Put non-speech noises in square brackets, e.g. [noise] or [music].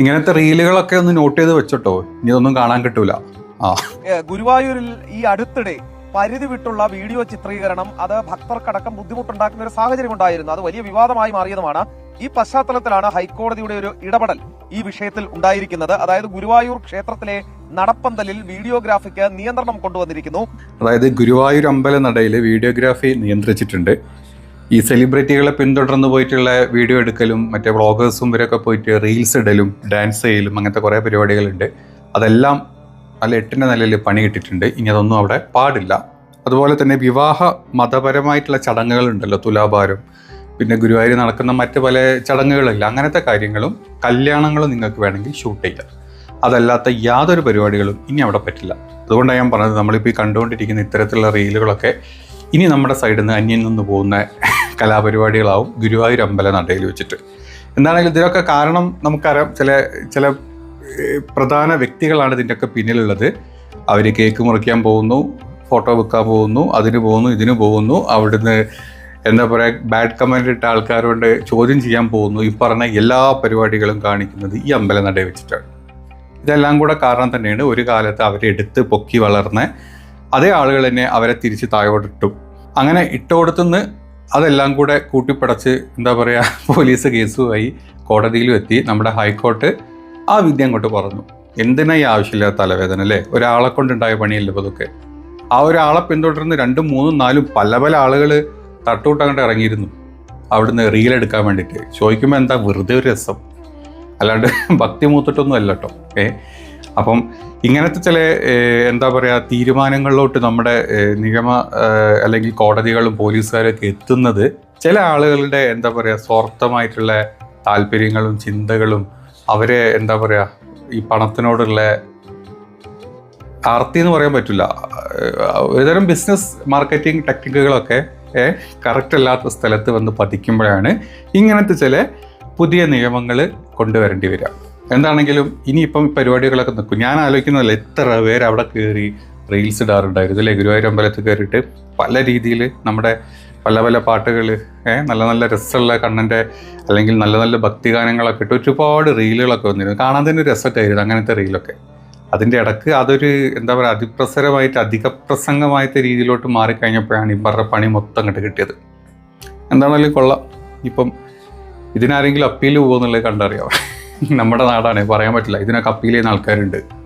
ഇങ്ങനത്തെ റീലുകളൊക്കെ ഒന്ന് നോട്ട് ചെയ്ത് വെച്ചോട്ടോ. ഇനി ഇതൊന്നും കാണാൻ കിട്ടൂല. ആ. ഗുരുവായൂരിൽ ഈ അടുത്തിടെ പരിധി വിട്ടുള്ള വീഡിയോ ചിത്രീകരണം അത് ഭക്തർക്കടക്കം ബുദ്ധിമുട്ടുണ്ടാക്കുന്ന ഒരു സാഹചര്യം ഉണ്ടായിരുന്നു. അത് വലിയ വിവാദമായി മാറിയതുമാണ്. ഈ പശ്ചാത്തലത്തിലാണ് ഹൈക്കോടതിയുടെ ഒരു ഇടപെടൽ ഈ വിഷയത്തിൽ ഉണ്ടായിരിക്കുന്നത്. അതായത് ഗുരുവായൂർ ക്ഷേത്രത്തിലെ നടപ്പന്തലിൽ വീഡിയോഗ്രാഫിക്ക് നിയന്ത്രണം കൊണ്ടുവന്നിരിക്കുന്നു. അതായത് ഗുരുവായൂർ അമ്പല നടയിൽ വീഡിയോഗ്രാഫി നിയന്ത്രിച്ചിട്ടുണ്ട്. ഈ സെലിബ്രിറ്റികളെ പിന്തുടർന്ന് പോയിട്ടുള്ള വീഡിയോ എടുക്കലും മറ്റേ വ്ളോഗേഴ്സും ഇവരൊക്കെ പോയിട്ട് റീൽസ് ഇടലും ഡാൻസ് ചെയ്യലും അങ്ങനത്തെ കുറേ പരിപാടികളുണ്ട്. അതെല്ലാം നല്ല എട്ടിന്റെ നിലയിൽ പണി കിട്ടിയിട്ടുണ്ട്. ഇനി അതൊന്നും അവിടെ പാടില്ല. അതുപോലെ തന്നെ വിവാഹ മതപരമായിട്ടുള്ള ചടങ്ങുകളുണ്ടല്ലോ തുലാഭാരം. പിന്നെ ഗുരുവായൂർ നടക്കുന്ന മറ്റ് പല ചടങ്ങുകളില്ല. അങ്ങനത്തെ കാര്യങ്ങളും കല്യാണങ്ങളും നിങ്ങൾക്ക് വേണമെങ്കിൽ ഷൂട്ട് ചെയ്യാം. അതല്ലാത്ത യാതൊരു പരിപാടികളും ഇനി അവിടെ പറ്റില്ല. അതുകൊണ്ടാണ് ഞാൻ പറഞ്ഞത്. നമ്മളിപ്പോൾ ഈ കണ്ടുകൊണ്ടിരിക്കുന്ന ഇത്തരത്തിലുള്ള റീലുകളൊക്കെ ഇനി നമ്മുടെ സൈഡിൽ നിന്ന് അന്യം നിന്ന് പോകുന്ന കലാപരിപാടികളാവും ഗുരുവായൂർ അമ്പല നടയിൽ വെച്ചിട്ട്. എന്താണെങ്കിലും ഇതിനൊക്കെ കാരണം നമുക്കറിയാം ചില ചില പ്രധാന വ്യക്തികളാണ് ഇതിന്റെയൊക്കെ പിന്നിലുള്ളത്. അവർ കേക്ക് മുറിക്കാൻ പോകുന്നു ഫോട്ടോ വെക്കാൻ പോകുന്നു അതിന് പോകുന്നു ഇതിന് പോകുന്നു അവിടുന്ന് എന്താ പറയുക ബാഡ് കമന്റ് ഇട്ട ആൾക്കാരോട് ചോദ്യം ചെയ്യാൻ പോകുന്നു. ഈ പറഞ്ഞ എല്ലാ പരിപാടികളും കാണിക്കുന്നത് ഈ അമ്പല നടയിൽ വെച്ചിട്ടാണ്. ഇതെല്ലാം കൂടെ കാരണം തന്നെയാണ് ഒരു കാലത്ത് അവരെടുത്ത് പൊക്കി വളർന്ന അതേ ആളുകൾ തന്നെ അവരെ തിരിച്ച് താഴോട്ടിട്ടു. അങ്ങനെ ഇട്ടുകൊടുത്തുനിന്ന് അതെല്ലാം കൂടെ കൂട്ടിപ്പടച്ച് എന്താ പറയുക [laughs] പോലീസ് കേസുമായി കോടതിയിലും എത്തി. നമ്മുടെ ഹൈക്കോർട്ട് ആ വിദ്യ അങ്ങോട്ട് പറഞ്ഞു എന്തിനാ ഈ ആവശ്യമില്ലാത്ത തലവേദന അല്ലേ? ഒരാളെ കൊണ്ടുണ്ടായ പണിയല്ലേ അതൊക്കെ ആ ഒരാളെ പിന്തുടർന്ന് രണ്ടും മൂന്നും നാലും പല പല ആളുകൾ തട്ടുകൂട്ടങ്ങോട്ട് ഇറങ്ങിയിരുന്നു. അവിടുന്ന് റീൽ എടുക്കാൻ വേണ്ടിയിട്ട്. ചോദിക്കുമ്പോൾ എന്താ വെറുതെ ഒരു രസം. അല്ലാണ്ട് [laughs] ഭക്തി മൂത്തിട്ടൊന്നും അല്ല കേട്ടോ ഏ? അപ്പം ഇങ്ങനത്തെ ചില എന്താ പറയുക തീരുമാനങ്ങളിലോട്ട് നമ്മുടെ നിയമ അല്ലെങ്കിൽ കോടതികളും പോലീസുകാരൊക്കെ എത്തുന്നത് ചില ആളുകളുടെ എന്താ പറയുക സ്വാർത്ഥമായിട്ടുള്ള താല്പര്യങ്ങളും ചിന്തകളും അവരെ എന്താ പറയുക ഈ പണത്തിനോടുള്ള ആർത്തി എന്ന് പറയാൻ പറ്റില്ല. ഒരുതരം ബിസിനസ് മാർക്കറ്റിംഗ് ടെക്നിക്കുകളൊക്കെ കറക്റ്റ് അല്ലാത്ത സ്ഥലത്ത് വന്ന് പതിക്കുമ്പോഴാണ് ഇങ്ങനത്തെ ചില പുതിയ നിയമങ്ങൾ കൊണ്ടുവരേണ്ടി വരിക. എന്താണെങ്കിലും ഇനിയിപ്പം പരിപാടികളൊക്കെ നിൽക്കും. ഞാൻ ആലോചിക്കുന്നതല്ല എത്ര പേര് അവിടെ കയറി റീൽസ് ഇടാറുണ്ടായിരുന്നു. അല്ലേ ഗുരുവായൂർ അമ്പലത്തിൽ കയറിയിട്ട് പല രീതിയിൽ നമ്മുടെ പല പല പാട്ടുകൾ നല്ല നല്ല രസമുള്ള കണ്ണന്റെ അല്ലെങ്കിൽ നല്ല നല്ല ഭക്തിഗാനങ്ങളൊക്കെ ഇട്ട് ഒരുപാട് റീലുകളൊക്കെ വന്നിരുന്നു. കാണാൻ തന്നെ ഒരു രസമൊക്കെ ആയിരുന്നു അങ്ങനത്തെ റീലൊക്കെ അതിന്റെ ഇടയ്ക്ക് അതൊരു എന്താ പറയുക അതിപ്രസരമായിട്ട് അധിക പ്രസംഗമായിട്ട് രീതിയിലോട്ട് മാറിക്കഴിഞ്ഞപ്പോഴാണ് ഈ പറഞ്ഞ പണി മൊത്തം അങ്ങോട്ട് കിട്ടിയത്. എന്താണെങ്കിലും കൊള്ളാം. ഇപ്പം ഇതിനാരെങ്കിലും അപ്പീൽ പോകുന്നുള്ളത് കണ്ടറിയാം. നമ്മുടെ നാടാണ് പറയാൻ പറ്റില്ല. ഇതിനൊക്കെ അപ്പീൽ ചെയ്യുന്ന ആൾക്കാരുണ്ട്.